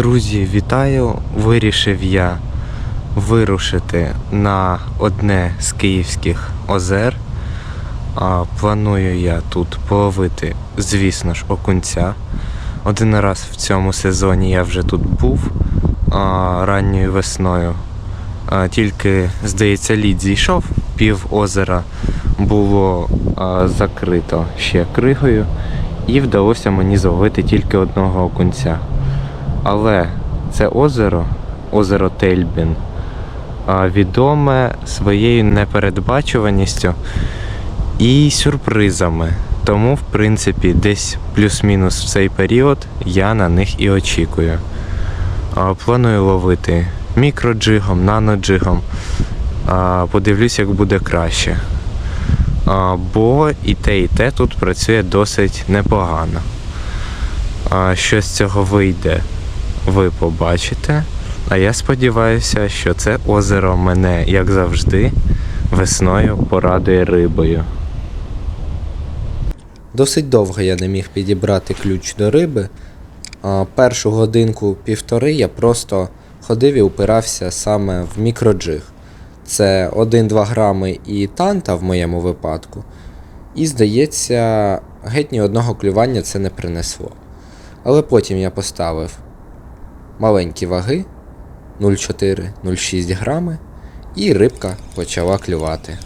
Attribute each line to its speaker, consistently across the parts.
Speaker 1: Друзі, вітаю! Вирішив я вирушити на одне з київських озер. Планую я тут половити, звісно ж, окунця. Один раз в цьому сезоні я вже тут був ранньою весною. Тільки, здається, лід зійшов, пів озера було закрито ще кригою, і вдалося мені зловити тільки одного окунця. Але це озеро, озеро Тельбін, відоме своєю непередбачуваністю і сюрпризами. Тому, в принципі, десь плюс-мінус в цей період я на них і очікую. Планую ловити мікроджигом, наноджигом. Подивлюсь, як буде краще. Бо і те, і те тут працює досить непогано. Що з цього вийде, ви побачите. А я сподіваюся, що це озеро мене, як завжди, весною порадує рибою.
Speaker 2: Досить довго я не міг підібрати ключ до риби. Першу годинку півтори я просто ходив і упирався саме в мікроджиг. Це 1-2 грами і танта в моєму випадку. І здається, геть ні одного клювання це не принесло. Але потім я поставив маленькі ваги 0,4-0,6 грами, і рибка почала клювати.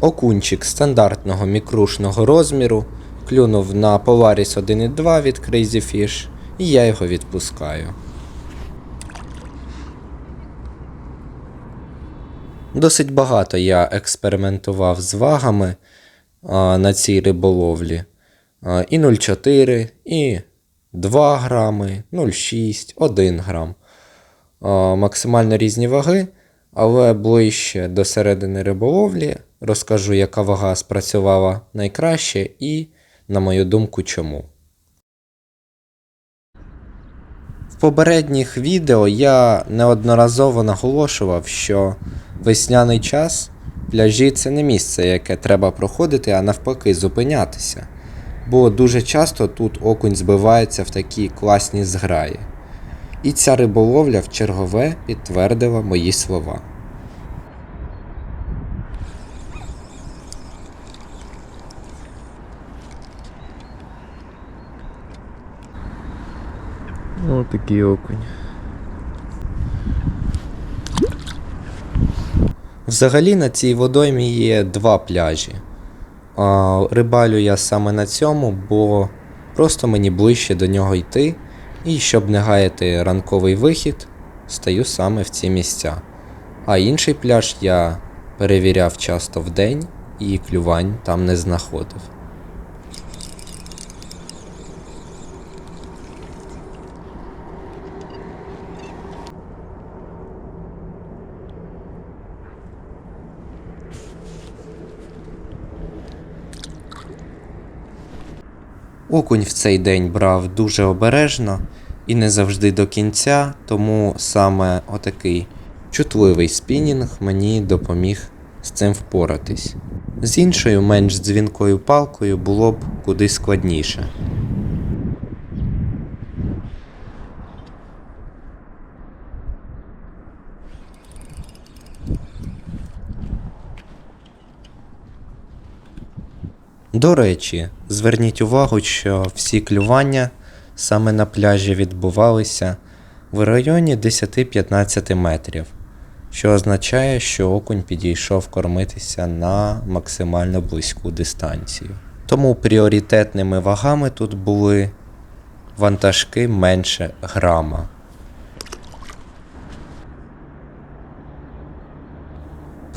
Speaker 2: Окунчик стандартного мікрушного розміру клюнув на Polaris 1.2 від Crazy Fish, і я його відпускаю. Досить багато я експериментував з вагами на цій риболовлі. І 0,4, і 2 грами, 0,6, 1 грам. Максимально різні ваги, але ближче до середини риболовлі розкажу, яка вага спрацювала найкраще і, на мою думку, чому. В попередніх відео я неодноразово наголошував, що весняний час пляжі це не місце, яке треба проходити, а навпаки зупинятися. Бо дуже часто тут окунь збивається в такі класні зграї. І ця риболовля в чергове підтвердила мої слова.
Speaker 1: Ось такий окунь.
Speaker 2: Взагалі на цій водоймі є два пляжі. Рибалю я саме на цьому, бо просто мені ближче до нього йти, і щоб не гаяти ранковий вихід, стаю саме в ці місця. А інший пляж я перевіряв часто в день і клювань там не знаходив. Окунь в цей день брав дуже обережно і не завжди до кінця, тому саме отакий чутливий спінінг мені допоміг з цим впоратись. З іншою, менш дзвінкою палкою було б куди складніше. До речі, зверніть увагу, що всі клювання саме на пляжі відбувалися в районі 10-15 метрів, що означає, що окунь підійшов кормитися на максимально близьку дистанцію. Тому пріоритетними вагами тут були вантажки менше грама.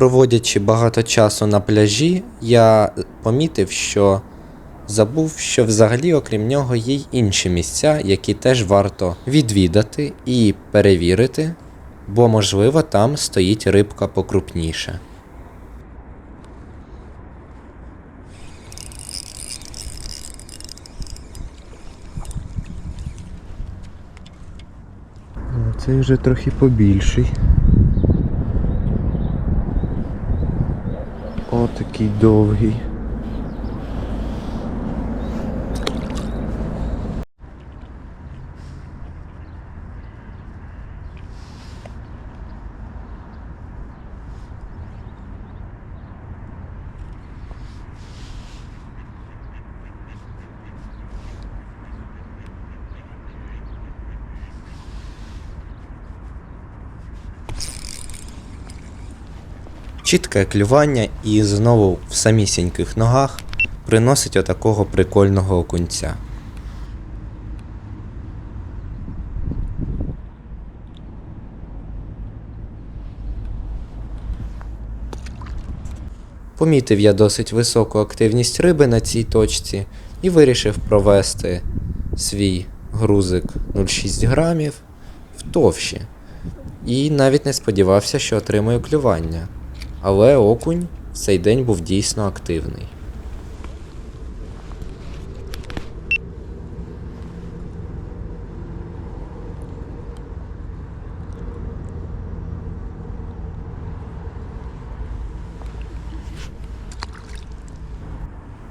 Speaker 2: Проводячи багато часу на пляжі, я помітив, що забув, що взагалі, окрім нього, є й інші місця, які теж варто відвідати і перевірити, бо, можливо, там стоїть рибка покрупніше.
Speaker 1: Цей вже трохи побільший. О, такий довгий.
Speaker 2: Чітке клювання і знову в самісіньких ногах приносить отакого прикольного окунця. Помітив я досить високу активність риби на цій точці і вирішив провести свій грузик 0,6 грамів в товщі. І навіть не сподівався, що отримаю клювання. Але окунь в цей день був дійсно активний.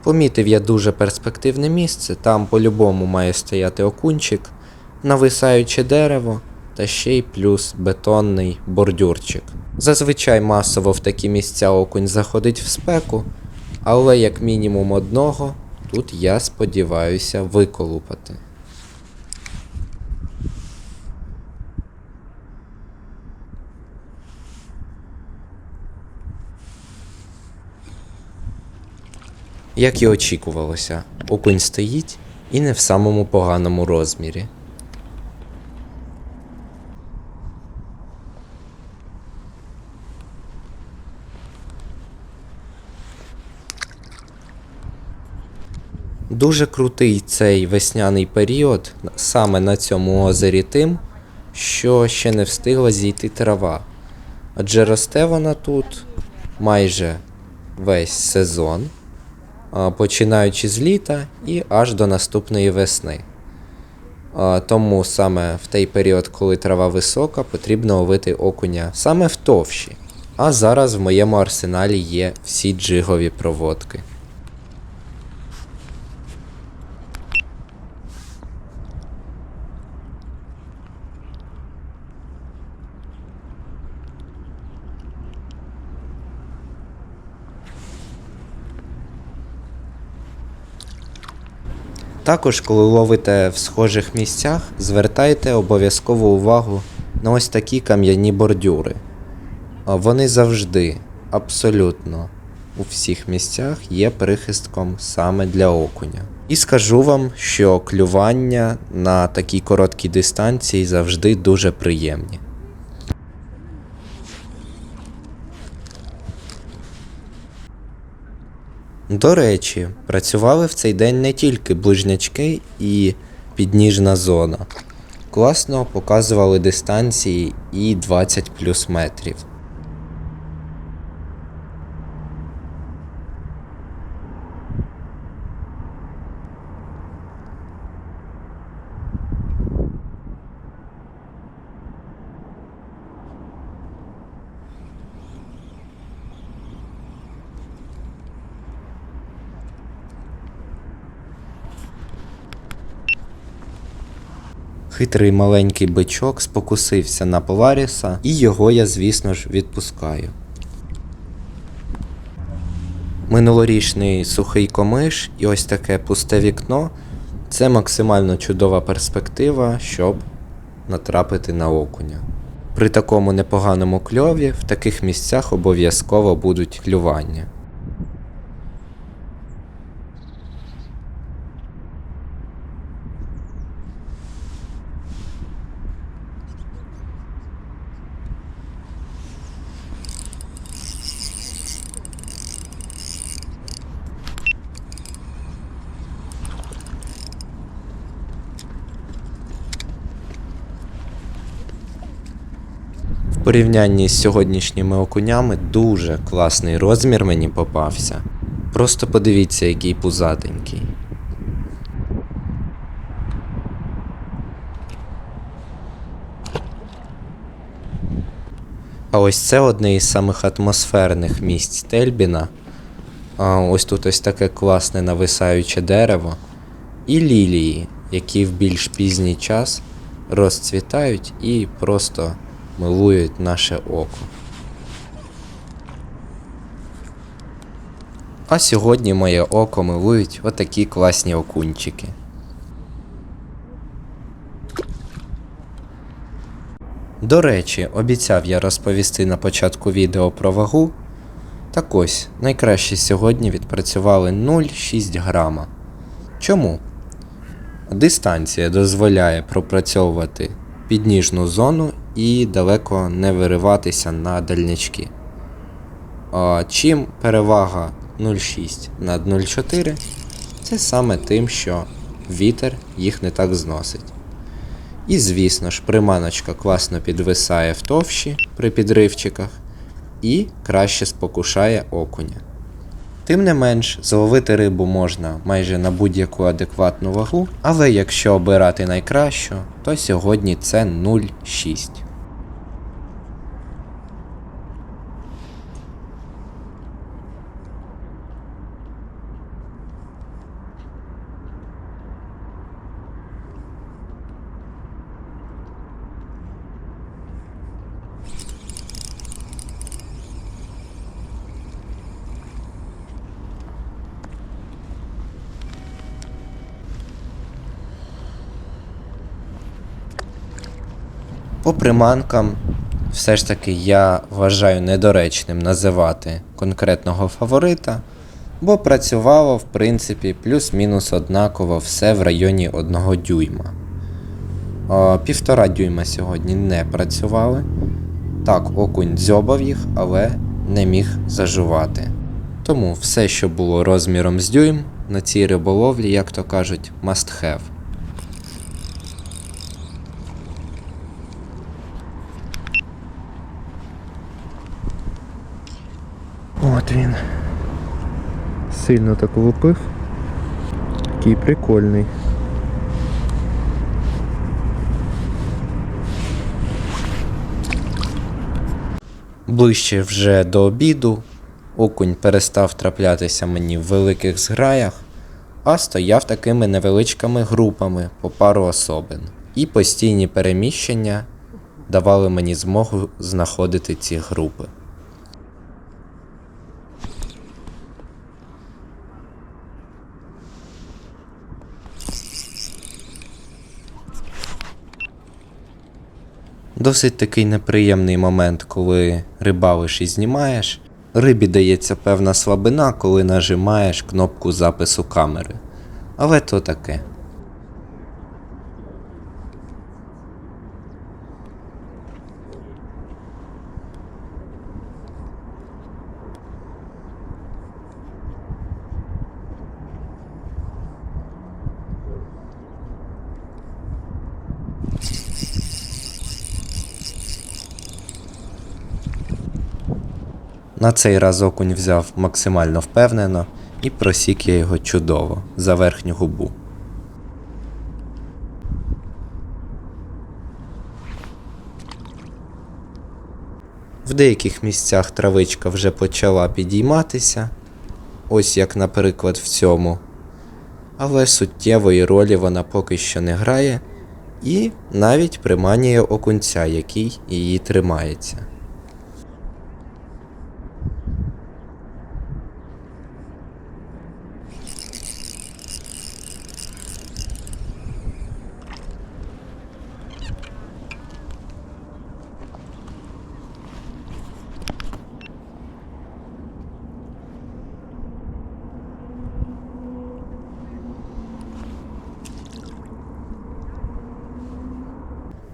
Speaker 2: Помітив я дуже перспективне місце, там по-любому має стояти окунчик, нависаюче дерево та ще й плюс бетонний бордюрчик. Зазвичай масово в такі місця окунь заходить в спеку, але як мінімум одного тут я сподіваюся виколупати. Як і очікувалося, окунь стоїть і не в самому поганому розмірі. Дуже крутий цей весняний період саме на цьому озері тим, що ще не встигла зійти трава. Адже росте вона тут майже весь сезон починаючи з літа і аж до наступної весни. Тому саме в той період, коли трава висока, потрібно ловити окуня саме в товщі. А зараз в моєму арсеналі є всі джигові проводки. Також, коли ловите в схожих місцях, звертайте обов'язково увагу на ось такі кам'яні бордюри. Вони завжди, абсолютно у всіх місцях є прихистком саме для окуня. І скажу вам, що клювання на такій короткій дистанції завжди дуже приємні. До речі, працювали в цей день не тільки ближнячки і підніжна зона. Класно показували дистанції і 20 плюс метрів. Хитрий маленький бичок спокусився на Поларіса, і його я, звісно ж, відпускаю. Минулорічний сухий комиш і ось таке пусте вікно це максимально чудова перспектива, щоб натрапити на окуня. При такому непоганому кльові в таких місцях обов'язково будуть клювання. В порівнянні з сьогоднішніми окунями дуже класний розмір мені попався. Просто подивіться, який пузатенький. А ось це одне із самих атмосферних місць Тельбіна. А ось тут ось таке класне нависаюче дерево. І лілії, які в більш пізній час розцвітають і просто милують наше око. А сьогодні моє око милують отакі класні окунчики. До речі, обіцяв я розповісти на початку відео про вагу, Так ось, найкраще сьогодні відпрацювали 0,6 грама. Чому? Дистанція дозволяє пропрацьовувати підніжну зону і далеко не вириватися на дальнячки. Чим перевага 0,6 над 0,4, це саме тим, що вітер їх не так зносить. І звісно ж, приманочка класно підвисає в товщі при підривчиках і краще спокушає окуня. Тим не менш, зловити рибу можна майже на будь-яку адекватну вагу, але якщо обирати найкращу, то сьогодні це 0,6. Приманкам, все ж таки я вважаю недоречним називати конкретного фаворита, бо працювало, в принципі, плюс-мінус однаково все в районі 1 дюйма. О, півтора дюйма сьогодні не працювали. Так, окунь дзьобав їх, але не міг зажувати. Тому все, що було розміром з дюйм, на цій риболовлі, як то кажуть, must have.
Speaker 1: От він. Сильно так влупив. Такий прикольний.
Speaker 2: Ближче вже до обіду окунь перестав траплятися мені в великих зграях, а стояв такими невеличкими групами по пару особин. І постійні переміщення давали мені змогу знаходити ці групи. Досить такий неприємний момент, коли рибалиш і знімаєш. Рибі дається певна слабина, коли нажимаєш кнопку запису камери. Але то таке. На цей раз окунь взяв максимально впевнено і просік я його чудово за верхню губу. В деяких місцях травичка вже почала підійматися, ось як, наприклад, в цьому. Але суттєвої ролі вона поки що не грає і навіть приманює окунця, який її тримається.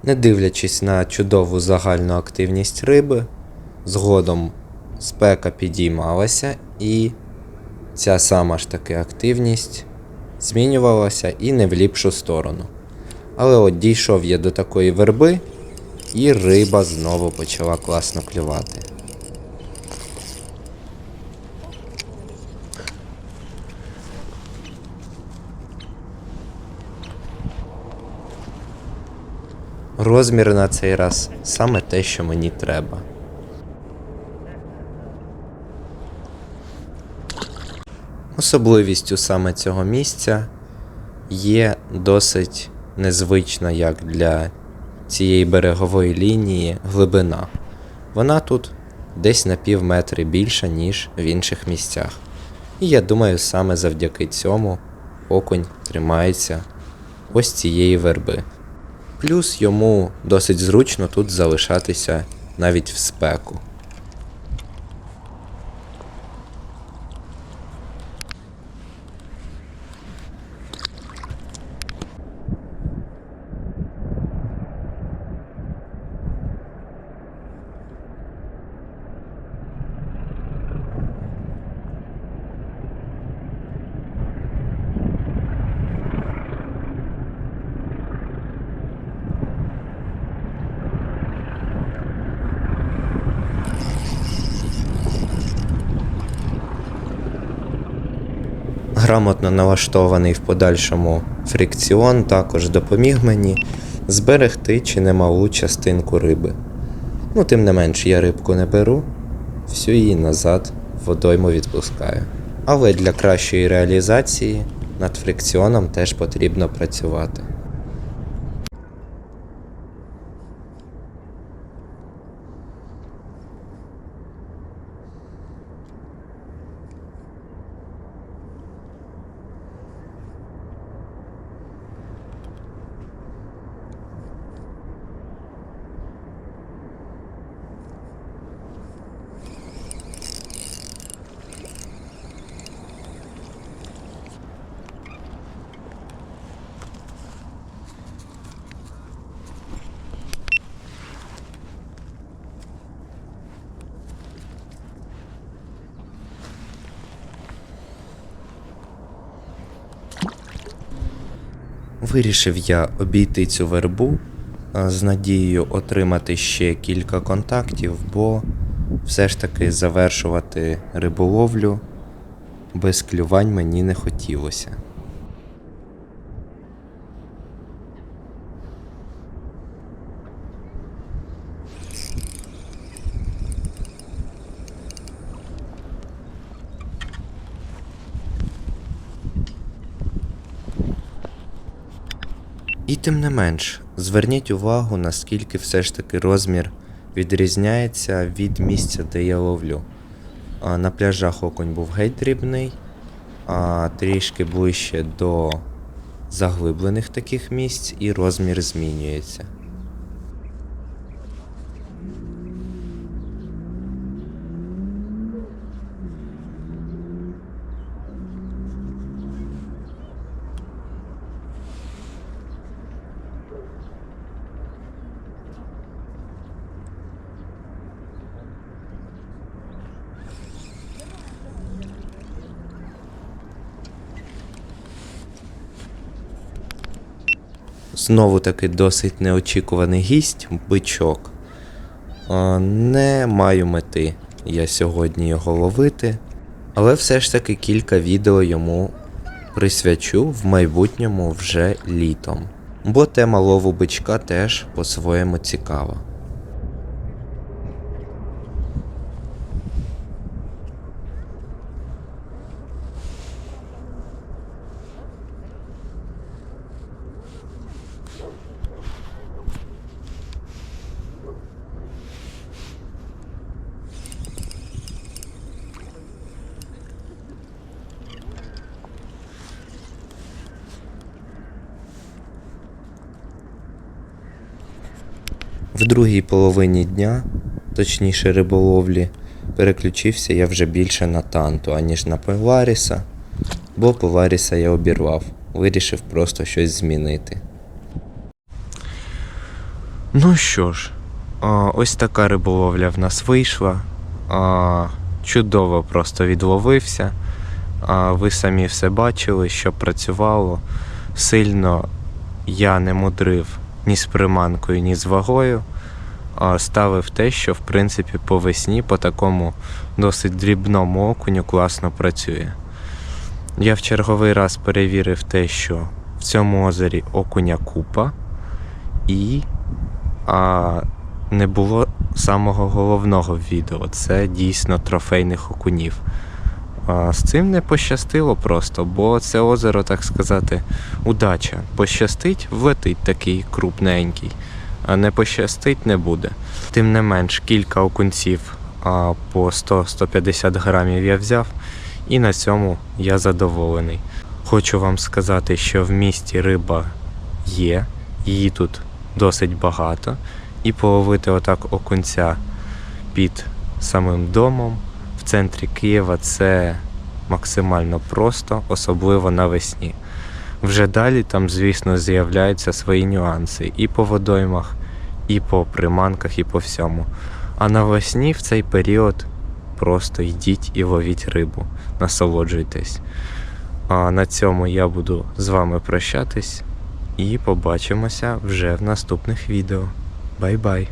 Speaker 2: Не дивлячись на чудову загальну активність риби, згодом спека підіймалася і ця сама ж таки активність змінювалася і не в ліпшу сторону. Але от дійшов я до такої верби, і риба знову почала класно клювати. Розмір на цей раз саме те, що мені треба. Особливістю саме цього місця є досить незвична як для цієї берегової лінії глибина. Вона тут десь на пів метри більша, ніж в інших місцях. І я думаю, саме завдяки цьому окунь тримається ось цієї верби. Плюс йому досить зручно тут залишатися навіть в спеку. Грамотно налаштований в подальшому фрикціон також допоміг мені зберегти чи немалу частинку риби. Ну, тим не менш, я рибку не беру, всю її назад водойму відпускаю. Але для кращої реалізації над фрикціоном теж потрібно працювати. Вирішив я обійти цю вербу з надією отримати ще кілька контактів, бо все ж таки завершувати риболовлю без клювань мені не хотілося. Тим не менш, зверніть увагу, наскільки все ж таки розмір відрізняється від місця, де я ловлю. На пляжах окунь був геть дрібний, а трішки ближче до заглиблених таких місць, і розмір змінюється. Знову таки досить неочікуваний гість бичок. Не маю мети я сьогодні його ловити, але все ж таки кілька відео йому присвячу в майбутньому вже літом. Бо тема лову бичка теж по-своєму цікава. В другій половині дня, точніше риболовлі, переключився я вже більше на танту, аніж на Пеларіса, бо Пеларіса я обірвав, вирішив просто щось змінити.
Speaker 1: Ну що ж, ось така риболовля в нас вийшла. Чудово просто відловився. Ви самі все бачили, що працювало. Сильно я не мудрив ні з приманкою, ні з вагою. Ставив те, що в принципі по весні по такому досить дрібному окуню класно працює. Я в черговий раз перевірив те, що в цьому озері окуня купа, і а не було самого головного в відео. Це дійсно трофейних окунів. З цим не пощастило просто, бо це озеро, так сказати, удача. Пощастить, влетить такий крупненький, а не пощастить не буде. Тим не менш, кілька окунців по 100-150 грамів я взяв, і на цьому я задоволений. Хочу вам сказати, що в місті риба є, її тут досить багато, і половити отак окунця під самим домом центрі Києва це максимально просто, особливо навесні. Вже далі там, звісно, з'являються свої нюанси і по водоймах, і по приманках, і по всьому. А навесні в цей період просто йдіть і ловіть рибу, насолоджуйтесь. А на цьому я буду з вами прощатись і побачимося вже в наступних відео. Бай-бай!